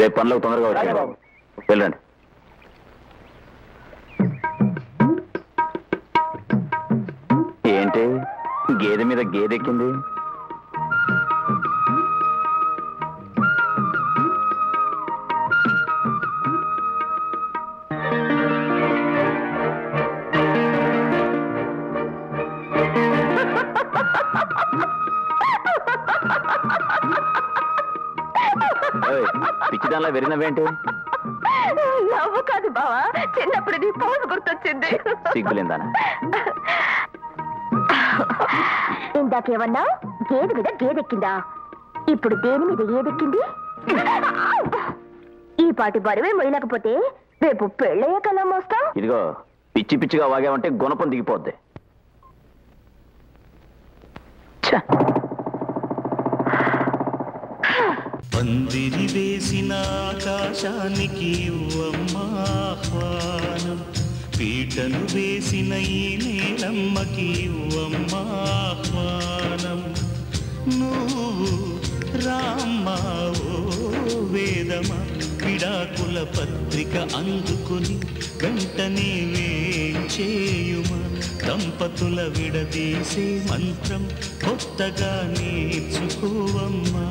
రేపు పనులకు తొందరగా వచ్చాను వెళ్ళండి. ఏంటి? గేదె మీద గేదె ఎక్కింది? ఓయ్, పిచ్చిదానిలా వెరినవేంటి నవ్వు కాదు బావా చిన్నప్పుడు నీ పోజు గుర్తొచ్చింది. సిగ్గులేందానా? ఇందాకేమన్నా గేదె మీద గేదెక్కిందా? ఇప్పుడు దేని మీద ఏదెక్కింది? ఈ పాటి బరువే మొయ్యలేకపోతే రేపు పెళ్ళయ్యే కలా మోస్తాం ఇదిగో పిచ్చి పిచ్చిగా వాగావంటే గుణపం దిగిపోద్ది. పందిరి వేసిన ఆకాశానికి ఇవ్వమ్మా ఆహ్వానం. పీటను వేసిన ఈ నేలమ్మకి ఇవ్వమ్మా ఆహ్వానం. నువ్వు రామ్మా ఓ వేదమ? విడాకుల పత్రిక అందుకుని వెంటనే వేంచేయుమా దంపతుల విడదీసే మంత్రం కొత్తగా నేర్చుకోవమ్మా.